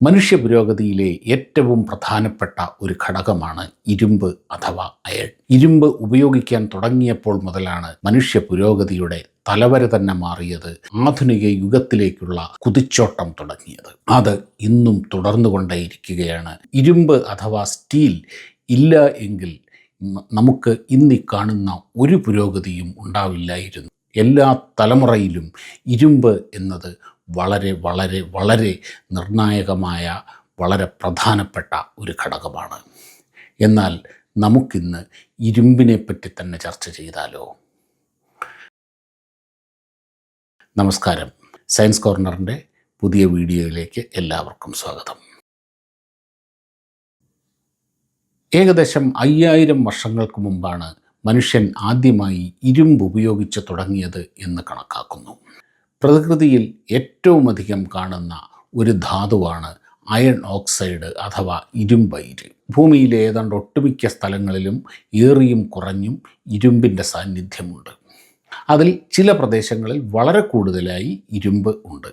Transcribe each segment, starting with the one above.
മനുഷ്യ പുരോഗതിയിലെ ഏറ്റവും പ്രധാനപ്പെട്ട ഒരു ഘടകമാണ് ഇരുമ്പ് അഥവാ അയൺ. ഇരുമ്പ് ഉപയോഗിക്കാൻ തുടങ്ങിയപ്പോൾ മുതലാണ് മനുഷ്യ പുരോഗതിയുടെ തലവര തന്നെ മാറിയത് ആധുനിക യുഗത്തിലേക്കുള്ള കുതിച്ചോട്ടം തുടങ്ങിയത്. അത് ഇന്നും തുടർന്നുകൊണ്ടേയിരിക്കുകയാണ്. ഇരുമ്പ് അഥവാ സ്റ്റീൽ ഇല്ല എങ്കിൽ നമുക്ക് ഇന്നി കാണുന്ന ഒരു പുരോഗതിയും ഉണ്ടാവില്ലായിരുന്നു. എല്ലാ തലമുറയിലും ഇരുമ്പ് എന്നത് വളരെ വളരെ വളരെ നിർണായകമായ വളരെ പ്രധാനപ്പെട്ട ഒരു ഘടകമാണ്. എന്നാൽ നമുക്കിന്ന് ഇരുമ്പിനെ പറ്റി തന്നെ ചർച്ച ചെയ്താലോ? നമസ്കാരം. സയൻസ് കോർണറിന്റെ പുതിയ വീഡിയോയിലേക്ക് എല്ലാവർക്കും സ്വാഗതം. ഏകദേശം അയ്യായിരം വർഷങ്ങൾക്ക് മുമ്പാണ് മനുഷ്യൻ ആദ്യമായി ഇരുമ്പ് ഉപയോഗിച്ച് തുടങ്ങിയത് എന്ന് കണക്കാക്കുന്നു. പ്രകൃതിയിൽ ഏറ്റവും അധികം കാണുന്ന ഒരു ധാതുവാണ് അയൺ ഓക്സൈഡ് അഥവാ ഇരുമ്പയിര്. ഭൂമിയിലെ ഏതാണ്ട് ഒട്ടുമിക്ക സ്ഥലങ്ങളിലും ഏറിയും കുറഞ്ഞും ഇരുമ്പിന്റെ സാന്നിധ്യമുണ്ട്. അതിൽ ചില പ്രദേശങ്ങളിൽ വളരെ കൂടുതലായി ഇരുമ്പ് ഉണ്ട്.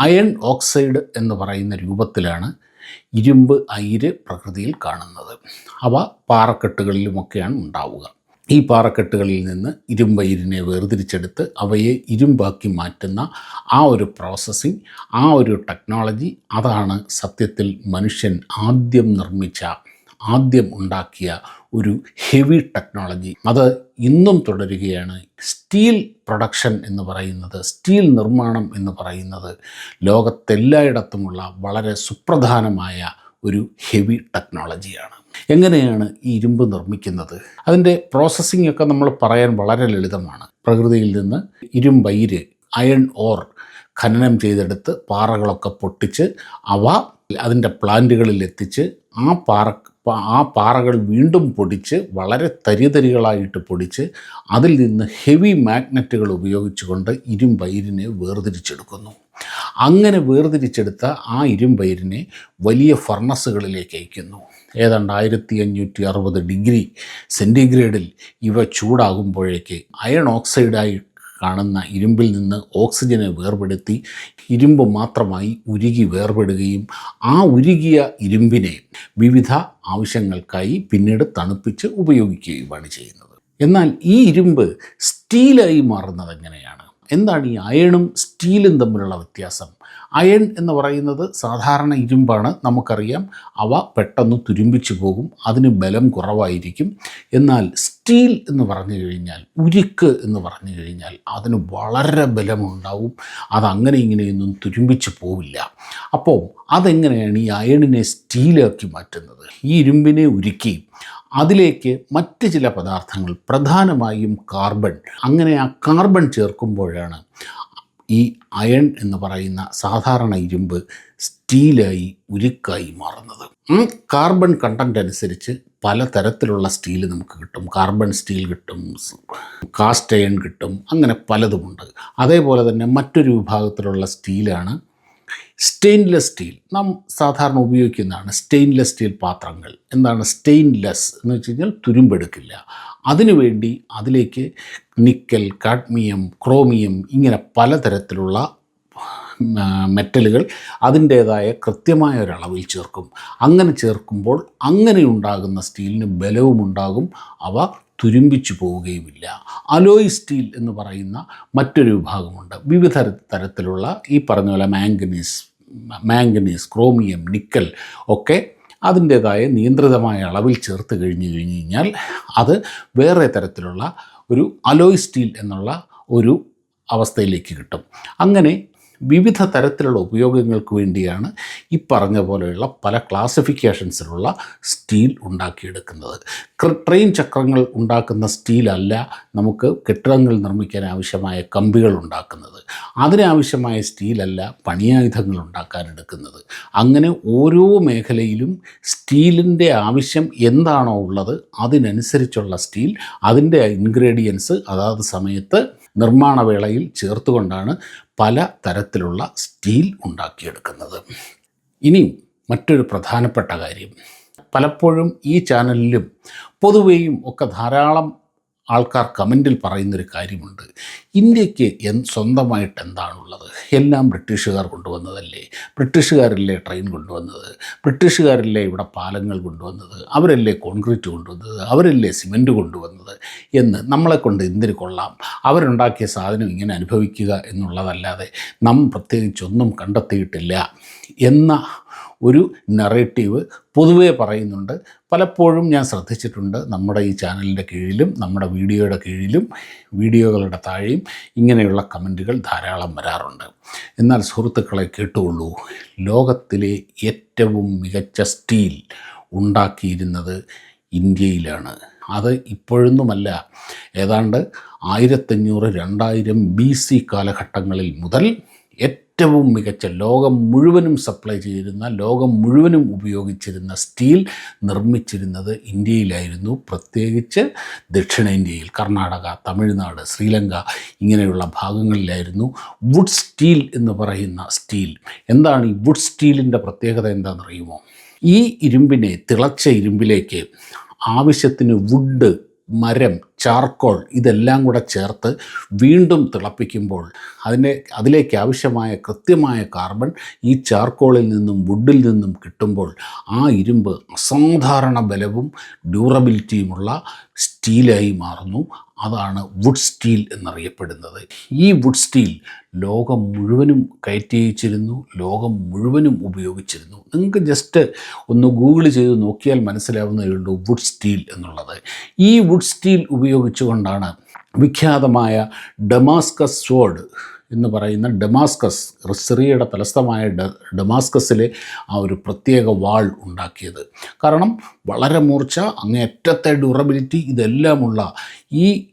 അയൺ ഓക്സൈഡ് എന്ന് പറയുന്ന രൂപത്തിലാണ് ഇരുമ്പ് അയിര് പ്രകൃതിയിൽ കാണുന്നത്. അവ പാറക്കെട്ടുകളിലുമൊക്കെയാണ് ഉണ്ടാവുക. ഈ പാറക്കെട്ടുകളിൽ നിന്ന് ഇരുമ്പയിരിനെ വേർതിരിച്ചെടുത്ത് അവയെ ഇരുമ്പാക്കി മാറ്റുന്ന ആ ഒരു പ്രോസസ്സിങ് ആ ഒരു ടെക്നോളജി അതാണ് സത്യത്തിൽ മനുഷ്യൻ ആദ്യം നിർമ്മിച്ച ആദ്യം ഉണ്ടാക്കിയ ഒരു ഹെവി ടെക്നോളജി അത് ഇന്നും തുടരുകയാണ്. സ്റ്റീൽ പ്രൊഡക്ഷൻ എന്ന് പറയുന്നത് സ്റ്റീൽ നിർമ്മാണം എന്ന് പറയുന്നത് ലോകത്തെല്ലായിടത്തുമുള്ള വളരെ സുപ്രധാനമായ ഒരു ഹെവി ടെക്നോളജിയാണ് എങ്ങനെയാണ് ഈ ഇരുമ്പ് നിർമ്മിക്കുന്നത്? അതിന്റെ പ്രോസസ്സിംഗ് ഒക്കെ നമ്മൾ പറയാൻ വളരെ ലളിതമാണ്. പ്രകൃതിയിൽ നിന്ന് ഇരുമ്പയിര് അയൺ ഓർ ഖനനം ചെയ്തെടുത്ത് പാറകളൊക്കെ പൊട്ടിച്ച് അവ അതിന്റെ പ്ലാന്റുകളിൽ എത്തിച്ച് ആ പാറ ആ പാറകൾ വീണ്ടും പൊടിച്ച് വളരെ തരിതരികളായിട്ട് പൊടിച്ച് അതിൽ നിന്ന് ഹെവി മാഗ്നറ്റുകൾ ഉപയോഗിച്ചുകൊണ്ട് ഇരുമ്പയിരിനെ വേർതിരിച്ചെടുക്കുന്നു. അങ്ങനെ വേർതിരിച്ചെടുത്ത ആ ഇരുമ്പയിരിനെ വലിയ ഫർണസുകളിലേക്ക് അയക്കുന്നു. ഏതാണ്ട് ആയിരത്തി അഞ്ഞൂറ്റി അറുപത് ഡിഗ്രി സെന്റിഗ്രേഡിൽ ഇവ ചൂടാകുമ്പോഴേക്ക് അയൺ ഓക്സൈഡായി കാണുന്ന ഇരുമ്പിൽ നിന്ന് ഓക്സിജനെ വേർപെടുത്തി ഇരുമ്പ് മാത്രമായി ഉരുകി വേർപെടുകയും ആ ഉരുകിയ ഇരുമ്പിനെ വിവിധ ആവശ്യങ്ങൾക്കായി പിന്നീട് തണുപ്പിച്ച് ഉപയോഗിക്കുകയുമാണ് ചെയ്യുന്നത്. എന്നാൽ ഈ ഇരുമ്പ് സ്റ്റീലായി മാറുന്നത് എങ്ങനെയാണ്? എന്താണ് ഈ അയണും സ്റ്റീലും തമ്മിലുള്ള വ്യത്യാസം? അയൺ എന്ന് പറയുന്നത് സാധാരണ ഇരുമ്പാണ് നമുക്കറിയാം. അവ പെട്ടെന്ന് തുരുമ്പിച്ചു പോകും അതിന് ബലം കുറവായിരിക്കും. എന്നാൽ സ്റ്റീൽ എന്ന് പറഞ്ഞു കഴിഞ്ഞാൽ ഉരുക്ക് എന്ന് പറഞ്ഞു കഴിഞ്ഞാൽ അതിന് വളരെ ബലമുണ്ടാവും. അതങ്ങനെ ഇങ്ങനെയൊന്നും തുരുമ്പിച്ച് പോവില്ല. അപ്പോൾ അതെങ്ങനെയാണ് ഈ അയണിനെ സ്റ്റീലാക്കി മാറ്റുന്നത്? ഈ ഇരുമ്പിനെ ഉരുക്കി അതിലേക്ക് മറ്റ് ചില പദാർത്ഥങ്ങൾ പ്രധാനമായും കാർബൺ. അങ്ങനെ ആ കാർബൺ ചേർക്കുമ്പോഴാണ് ഈ അയൺ എന്ന് പറയുന്ന സാധാരണ ഇരുമ്പ് സ്റ്റീലായി ഉരുക്കായി മാറുന്നത്. കാർബൺ കണ്ടന്റ് അനുസരിച്ച് പല തരത്തിലുള്ള സ്റ്റീൽ നമുക്ക് കിട്ടും. കാർബൺ സ്റ്റീൽ കിട്ടും കാസ്റ്റ് അയൺ കിട്ടും അങ്ങനെ പലതുമുണ്ട്. അതേപോലെ തന്നെ മറ്റൊരു വിഭാഗത്തിലുള്ള സ്റ്റീലാണ് സ്റ്റെയിൻലെസ് സ്റ്റീൽ നാം സാധാരണ ഉപയോഗിക്കുന്നതാണ് സ്റ്റെയിൻലെസ് സ്റ്റീൽ പാത്രങ്ങൾ. എന്താണ് സ്റ്റെയിൻലെസ് എന്ന് വെച്ച് കഴിഞ്ഞാൽ തുരുമ്പെടുക്കില്ല. അതിനുവേണ്ടി അതിലേക്ക് നിക്കൽ കാഡ്മിയം ക്രോമിയം ഇങ്ങനെ പലതരത്തിലുള്ള മെറ്റലുകൾ അതിന്റേതായ കൃത്യമായ ഒരളവിൽ ചേർക്കും. അങ്ങനെ ചേർക്കുമ്പോൾ അങ്ങനെ ഉണ്ടാകുന്ന സ്റ്റീലിന് ബലവും ഉണ്ടാകും. അവ തുരുമ്പിച്ചു പോവുകയുമില്ല. അലോയ് സ്റ്റീൽ എന്ന് പറയുന്ന മറ്റൊരു വിഭാഗമുണ്ട്. വിവിധ തരത്തിലുള്ള ഈ പറഞ്ഞ പോലെ മാംഗനീസ് മാംഗനീസ് ക്രോമിയം നിക്കൽ ഒക്കെ അതിന്റേതായ നിയന്ത്രിതമായ അളവിൽ ചേർത്ത് കഴിഞ്ഞ് കഴിഞ്ഞ് കഴിഞ്ഞാൽ അത് വേറെ തരത്തിലുള്ള ഒരു അലോയ് സ്റ്റീൽ എന്നുള്ള ഒരു അവസ്ഥയിലേക്ക് കിട്ടും. അങ്ങനെ വിവിധ തരത്തിലുള്ള ഉപയോഗങ്ങൾക്ക് വേണ്ടിയാണ് ഈ പറഞ്ഞ പോലെയുള്ള പല ക്ലാസിഫിക്കേഷൻസിലുള്ള സ്റ്റീൽ ഉണ്ടാക്കിയെടുക്കുന്നത്. ട്രെയിൻ ചക്രങ്ങൾ ഉണ്ടാക്കുന്ന സ്റ്റീലല്ല നമുക്ക് കെട്ടിടങ്ങൾ നിർമ്മിക്കാൻ ആവശ്യമായ കമ്പികൾ ഉണ്ടാക്കുന്നത്. അതിനാവശ്യമായ സ്റ്റീലല്ല പണിയായുധങ്ങൾ ഉണ്ടാക്കാൻ എടുക്കുന്നത് അങ്ങനെ ഓരോ മേഖലയിലും സ്റ്റീലിന്റെ ആവശ്യം എന്താണോ ഉള്ളത് അതിനനുസരിച്ചുള്ള സ്റ്റീൽ അതിന്റെ ഇൻഗ്രീഡിയൻസ് അതാത് സമയത്ത് നിർമ്മാണവേളയിൽ ചേർത്തുകൊണ്ടാണ് പല തരത്തിലുള്ള സ്റ്റീൽ ഉണ്ടാക്കിയെടുക്കുന്നത്. ഇനിയും മറ്റൊരു പ്രധാനപ്പെട്ട കാര്യം. പലപ്പോഴും ഈ ചാനലിലും പൊതുവെയും ഒക്കെ ധാരാളം ആൾക്കാർ കമന്റിൽ പറയുന്നൊരു കാര്യമുണ്ട്. ഇന്ത്യയ്ക്ക് എൻ സ്വന്തമായിട്ട് എന്താണുള്ളത്? എല്ലാം ബ്രിട്ടീഷുകാർ കൊണ്ടുവന്നതല്ലേ? ബ്രിട്ടീഷുകാരല്ലേ ട്രെയിൻ കൊണ്ടുവന്നത്? ബ്രിട്ടീഷുകാരല്ലേ ഇവിടെ പാലങ്ങൾ കൊണ്ടുവന്നത്? അവരല്ലേ കോൺക്രീറ്റ് കൊണ്ടുവന്നത്? അവരല്ലേ സിമന്റ് കൊണ്ടുവന്നത്? എന്ന് നമ്മളെ കൊണ്ട് എന്തിനു കൊള്ളാം? അവരുണ്ടാക്കിയ സാധനം ഇങ്ങനെ അനുഭവിക്കുക എന്നുള്ളതല്ലാതെ നാം പ്രത്യേകിച്ചൊന്നും കണ്ടെത്തിയിട്ടില്ല എന്ന ഒരു നറേറ്റീവ് പൊതുവേ പറയുന്നുണ്ട്. പലപ്പോഴും ഞാൻ ശ്രദ്ധിച്ചിട്ടുണ്ട് നമ്മുടെ ഈ ചാനലിന്റെ കീഴിലും നമ്മുടെ വീഡിയോയുടെ കീഴിലും വീഡിയോകളുടെ താഴെയും ഇങ്ങനെയുള്ള കമന്റുകൾ ധാരാളം വരാറുണ്ട്. എന്നാൽ സുഹൃത്തുക്കളെ കേട്ടുകൊള്ളൂ ലോകത്തിലെ ഏറ്റവും മികച്ച സ്റ്റീൽ ഉണ്ടാക്കിയിരുന്നത് ഇന്ത്യയിലാണ്. അത് ഇപ്പോഴൊന്നുമല്ല. ഏതാണ്ട് ആയിരത്തഞ്ഞൂറ് രണ്ടായിരം ബി സി കാലഘട്ടങ്ങളിൽ മുതൽ ഏറ്റവും മികച്ച ലോകം മുഴുവനും സപ്ലൈ ചെയ്തിരുന്ന ലോകം മുഴുവനും ഉപയോഗിച്ചിരുന്ന സ്റ്റീൽ നിർമ്മിച്ചിരുന്നത് ഇന്ത്യയിലായിരുന്നു. പ്രത്യേകിച്ച് ദക്ഷിണേന്ത്യയിൽ കർണാടക തമിഴ്നാട് ശ്രീലങ്ക ഇങ്ങനെയുള്ള ഭാഗങ്ങളിലായിരുന്നു. വുഡ് സ്റ്റീൽ എന്ന് പറയുന്ന സ്റ്റീൽ. എന്താണ് ഈ വുഡ് സ്റ്റീലിന്റെ പ്രത്യേകത എന്താണെന്നറിയുമോ? ഈ ഇരുമ്പിനെ തിളച്ച ഇരുമ്പിലേക്ക് ആവശ്യത്തിന് വുഡ് മരം ചാർക്കോൾ ഇതെല്ലാം കൂടെ ചേർത്ത് വീണ്ടും തിളപ്പിക്കുമ്പോൾ അതിന്റെ അതിലേക്ക് ആവശ്യമായ കൃത്യമായ കാർബൺ ഈ ചാർക്കോളിൽ നിന്നും വുഡിൽ നിന്നും കിട്ടുമ്പോൾ ആ ഇരുമ്പ് അസാധാരണ ബലവും ഡ്യൂറബിലിറ്റിയുമുള്ള സ്റ്റീലായി മാറുന്നു. അതാണ് വുഡ് സ്റ്റീൽ എന്നറിയപ്പെടുന്നത്. ഈ വുഡ് സ്റ്റീൽ ലോകം മുഴുവനും കയറ്റി അയച്ചിരുന്നു ലോകം മുഴുവനും ഉപയോഗിച്ചിരുന്നു. നിങ്ങൾക്ക് ജസ്റ്റ് ഒന്ന് ഗൂഗിൾ ചെയ്ത് നോക്കിയാൽ മനസ്സിലാവുന്നതേ വുഡ് സ്റ്റീൽ എന്നുള്ളത്. ഈ വുഡ് സ്റ്റീൽ ഉപയോഗിച്ചുകൊണ്ടാണ് വിഖ്യാതമായ ഡമാസ്കസ് സ്വോർഡ് എന്ന് പറയുന്ന ഡമാസ്കസ് സിറിയയുടെ തലസ്ഥമായ ഡ ഡമാസ്കസിലെ ആ ഒരു പ്രത്യേക വാൾ ഉണ്ടാക്കിയത്. കാരണം വളരെ മൂർച്ച അങ്ങേയറ്റത്തെ ഡ്യൂറബിലിറ്റി ഇതെല്ലാമുള്ള ഈ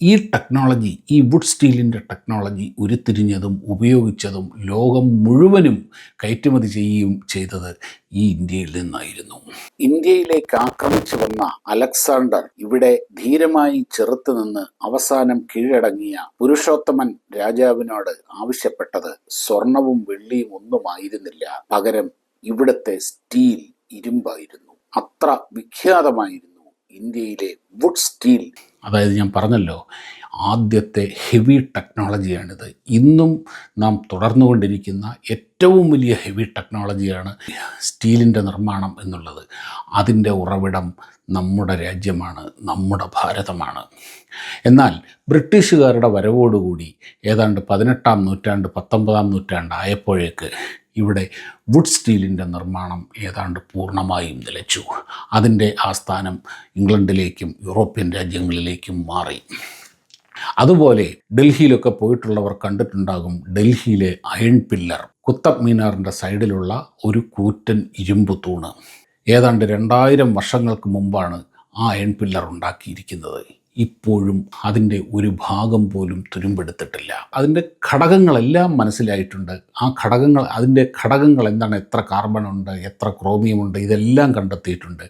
ഈ ടെക്നോളജി ഈ വുഡ് സ്റ്റീലിന്റെ ടെക്നോളജി ഉരുത്തിരിഞ്ഞതും ഉപയോഗിച്ചതും ലോകം മുഴുവനും കയറ്റുമതി ചെയ്യുകയും ചെയ്തത് ഈ ഇന്ത്യയിൽ നിന്നായിരുന്നു. ഇന്ത്യയിലേക്ക് ആക്രമിച്ചു വന്ന അലക്സാണ്ടർ ഇവിടെ ധീരമായി ചെറുത്തു നിന്ന് അവസാനം കീഴടങ്ങിയ പുരുഷോത്തമൻ രാജാവിനോട് ആവശ്യപ്പെട്ടത് സ്വർണവും വെള്ളിയും ഒന്നുമായിരുന്നില്ല. പകരം ഇവിടുത്തെ സ്റ്റീൽ ഇരുമ്പായിരുന്നു. അത്ര വിഖ്യാതമായിരുന്നു ഇന്ത്യയിലെ വുഡ് സ്റ്റീൽ അതായത് ഞാൻ പറഞ്ഞല്ലോ ആദ്യത്തെ ഹെവി ടെക്നോളജിയാണിത് ഇന്നും നാം തുടർന്നുകൊണ്ടിരിക്കുന്ന ഏറ്റവും വലിയ ഹെവി ടെക്നോളജിയാണ് സ്റ്റീലിന്റെ നിർമ്മാണം എന്നുള്ളത്. അതിന്റെ ഉറവിടം നമ്മുടെ രാജ്യമാണ് നമ്മുടെ ഭാരതമാണ്. എന്നാൽ ബ്രിട്ടീഷുകാരുടെ വരവോടുകൂടി ഏതാണ്ട് പതിനെട്ടാം നൂറ്റാണ്ട് പത്തൊമ്പതാം നൂറ്റാണ്ട് ആയപ്പോഴേക്ക് ഇവിടെ വുഡ് സ്റ്റീലിന്റെ നിർമ്മാണം ഏതാണ്ട് പൂർണമായും നിലച്ചു. അതിന്റെ ആസ്ഥാനം ഇംഗ്ലണ്ടിലേക്കും യൂറോപ്യൻ രാജ്യങ്ങളിലേക്കും മാറി. അതുപോലെ ഡൽഹിയിലൊക്കെ പോയിട്ടുള്ളവർ കണ്ടിട്ടുണ്ടാകും ഡൽഹിയിലെ അയൺ പില്ലർ കുത്തബ് മീനാറിന്റെ സൈഡിലുള്ള ഒരു കൂറ്റൻ ഇരുമ്പ് തൂണ്. ഏതാണ്ട് രണ്ടായിരം വർഷങ്ങൾക്ക് മുമ്പാണ് ആ അയൺ പില്ലർ ഉണ്ടാക്കിയിരിക്കുന്നത്. ഇപ്പോഴും അതിന്റെ ഒരു ഭാഗം പോലും തുരുമ്പെടുത്തിട്ടില്ല. അതിന്റെ ഘടകങ്ങളെല്ലാം മനസ്സിലായിട്ടുണ്ട്. ആ ഘടകങ്ങൾ അതിന്റെ ഘടകങ്ങൾ എന്താണ്? എത്ര കാർബൺ ഉണ്ട്? എത്ര ക്രോമിയം ഉണ്ട്? ഇതെല്ലാം കണ്ടെത്തിയിട്ടുണ്ട്.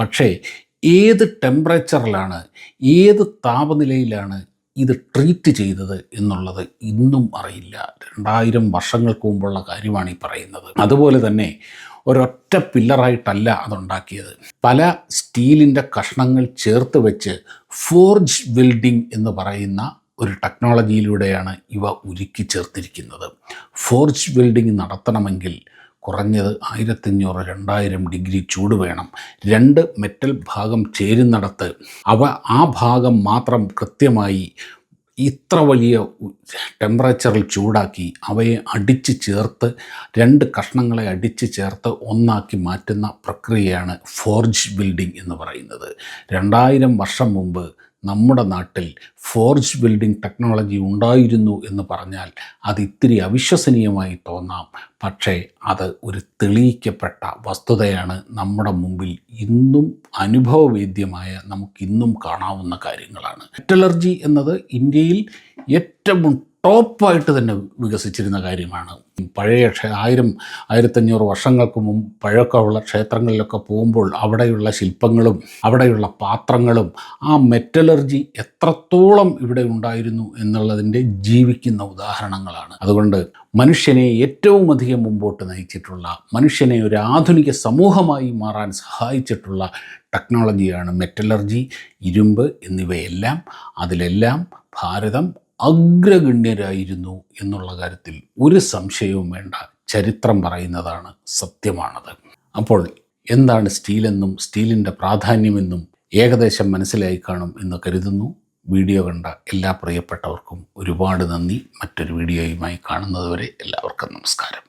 പക്ഷേ ഏത് ടെമ്പറേച്ചറിലാണ് ഏത് താപനിലയിലാണ് ഇത് ട്രീറ്റ് ചെയ്തത് എന്നുള്ളത് ഇന്നും അറിയില്ല. രണ്ടായിരം വർഷങ്ങൾക്ക് മുമ്പുള്ള കാര്യമാണ് ഈ പറയുന്നത്. അതുപോലെ തന്നെ ഒരൊറ്റ പില്ലറായിട്ടല്ല അതുണ്ടാക്കിയത്. പല സ്റ്റീലിന്റെ കഷ്ണങ്ങൾ ചേർത്ത് വെച്ച് ഫോർജ് വെൽഡിംഗ് എന്ന് പറയുന്ന ഒരു ടെക്നോളജിയിലൂടെയാണ് ഇവ ഉരുക്കി ചേർത്തിരിക്കുന്നത്. ഫോർജ് വെൽഡിംഗ് നടത്തണമെങ്കിൽ കുറഞ്ഞത് ആയിരത്തഞ്ഞൂറ് രണ്ടായിരം ഡിഗ്രി ചൂട് വേണം. രണ്ട് മെറ്റൽ ഭാഗം ചേരുന്നിടത്ത് അവ ആ ഭാഗം മാത്രം കൃത്യമായി ഇത്ര വലിയ ടെമ്പറേച്ചറിൽ ചൂടാക്കി അവയെ അടിച്ച് ചേർത്ത് രണ്ട് കഷ്ണങ്ങളെ അടിച്ച് ചേർത്ത് ഒന്നാക്കി മാറ്റുന്ന പ്രക്രിയയാണ് ഫോർജ് ബിൽഡിംഗ് എന്ന് പറയുന്നത്. രണ്ടായിരം വർഷം മുമ്പ് നമ്മുടെ നാട്ടിൽ ഫോർജ് ബിൽഡിംഗ് ടെക്നോളജി ഉണ്ടായിരുന്നു എന്ന് പറഞ്ഞാൽ അത് ഇത്തിരി അവിശ്വസനീയമായി തോന്നാം. പക്ഷേ അത് ഒരു തെളിയിക്കപ്പെട്ട വസ്തുതയാണ് നമ്മുടെ മുമ്പിൽ ഇന്നും അനുഭവവേദ്യമായ നമുക്കിന്നും കാണാവുന്ന കാര്യങ്ങളാണ്. മെറ്റലർജി എന്നത് ഇന്ത്യയിൽ ഏറ്റവും ടോപ്പായിട്ട് തന്നെ വികസിച്ചിരുന്ന കാര്യമാണ്. പഴയ ക്ഷേ ആയിരം ആയിരത്തഞ്ഞൂറ് വർഷങ്ങൾക്ക് മുമ്പ് പഴക്കമുള്ള ക്ഷേത്രങ്ങളിലൊക്കെ പോകുമ്പോൾ അവിടെയുള്ള ശില്പങ്ങളും അവിടെയുള്ള പാത്രങ്ങളും ആ മെറ്റലർജി എത്രത്തോളം ഇവിടെ ഉണ്ടായിരുന്നു എന്നുള്ളതിന്റെ ജീവിക്കുന്ന ഉദാഹരണങ്ങളാണ്. അതുകൊണ്ട് മനുഷ്യനെ ഏറ്റവും അധികം മുമ്പോട്ട് നയിച്ചിട്ടുള്ള മനുഷ്യനെ ഒരു ആധുനിക സമൂഹമായി മാറാൻ സഹായിച്ചിട്ടുള്ള ടെക്നോളജിയാണ് മെറ്റലർജി ഇരുമ്പ് എന്നിവയെല്ലാം. അതിലെല്ലാം ഭാരതം അഗ്രഗണ്യരായിരുന്നു എന്നുള്ള കാര്യത്തിൽ ഒരു സംശയവും വേണ്ട. ചരിത്രം പറയുന്നതാണ് സത്യമാണത്. അപ്പോൾ എന്താണ് സ്റ്റീലെന്നും സ്റ്റീലിന്റെ പ്രാധാന്യമെന്നും ഏകദേശം മനസ്സിലായി കാണും എന്ന് കരുതുന്നു. വീഡിയോ കണ്ട എല്ലാ പ്രിയപ്പെട്ടവർക്കും ഒരുപാട് നന്ദി. മറ്റൊരു വീഡിയോയുമായി കാണുന്നതുവരെ എല്ലാവർക്കും നമസ്കാരം.